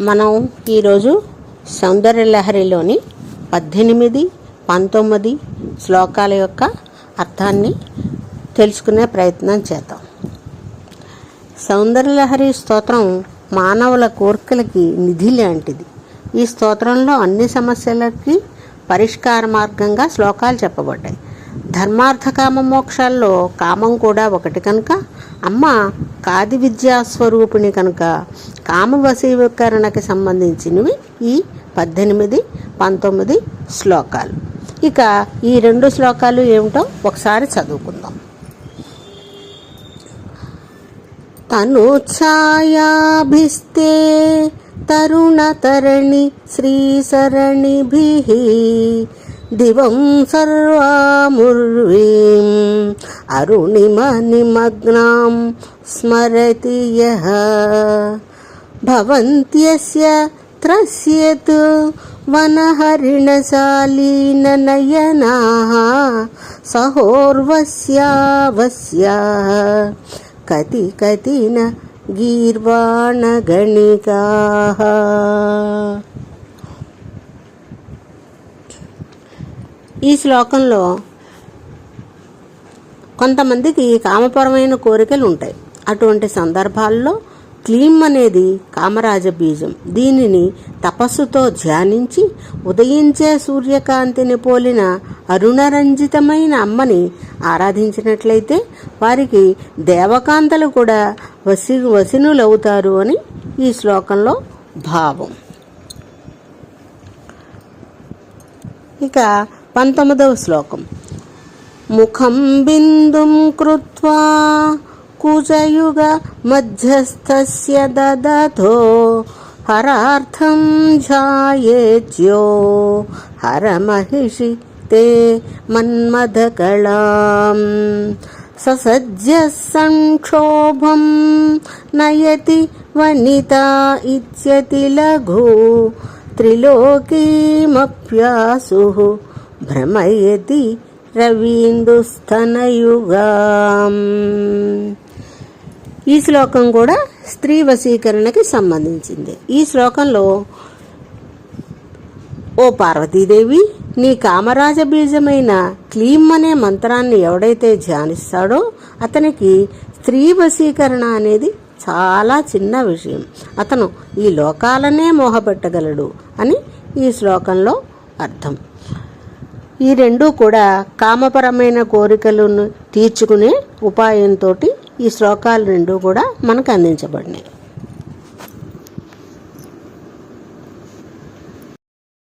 మనం ఈరోజు సౌందర్యలహరిలోని పద్దెనిమిది పంతొమ్మిది శ్లోకాల యొక్క అర్థాన్ని తెలుసుకునే ప్రయత్నం చేద్దాం. సౌందర్యలహరి స్తోత్రం మానవుల కోర్కెలకి నిధి లాంటిది. ఈ స్తోత్రంలో అన్ని సమస్యలకి పరిష్కార మార్గంగా శ్లోకాలు చెప్పబడ్డాయి. ధర్మార్థ కామ మోక్షాల్లో కామం కూడా ఒకటి కనుక అమ్మ కాది విద్యాస్వరూపిణి కనుక కామవశీకరణకి సంబంధించినవి ఈ పద్దెనిమిది పంతొమ్మిది శ్లోకాలు. ఇక ఈ రెండు శ్లోకాలు ఏమిటో ఒకసారి చదువుకుందాం. తను తనుఛాయాభిస్తే తరుణతరణి శ్రీసరణిభిः దివం సర్వాముర్వీం అరుణిమనిమగ్నాం స్మరతి యः భవంత్యస్య త్రస్యత్ వనహరిణశాలీననయనాः సహోర్వస్యావస్యాः కతి కతిన గీర్వాణగణికాः ఈ శ్లోకంలో కొంతమందికి కామపరమైన కోరికలు ఉంటాయి. అటువంటి సందర్భాల్లో క్లీం అనేది కామరాజ బీజం. దీనిని తపస్సుతో ధ్యానించి ఉదయించే సూర్యకాంతిని పోలిన అరుణరంజితమైన అమ్మని ఆరాధించినట్లయితే వారికి దేవకాంతలు కూడా వసి వసినులవుతారు అని ఈ శ్లోకంలో భావం. ఇక పంతొమ్మిదవ శ్లోకం. ముఖం బిందుం కృత్వా కుజయుగ మధ్యస్థస్య దదథో హరార్థం ఝాయేజ్యో హరమహిషి తే మన్మథకళాం ససజ్య సంక్షోభం నయతి వనిత ఇత్యతి లఘు త్రిలోకీమప్యాసు భ్రమయతి రవీందుస్థనయుగాం. ఈ శ్లోకం కూడా స్త్రీ వశీకరణకి సంబంధించింది. ఈ శ్లోకంలో ఓ పార్వతీదేవి నీ కామరాజ బీజమైన క్లీం అనే మంత్రాన్ని ఎవడైతే ధ్యానిస్తాడో అతనికి స్త్రీ వశీకరణ అనేది చాలా చిన్న విషయం. అతను ఈ లోకాలనే మోహపెట్టగలడు అని ఈ శ్లోకంలో అర్థం. ఈ రెండూ కూడా కామపరమైన కోరికలను తీర్చుకునే ఉపాయంతో ఈ శ్లోకాలు రెండూ కూడా మనకు అందించబడినాయి.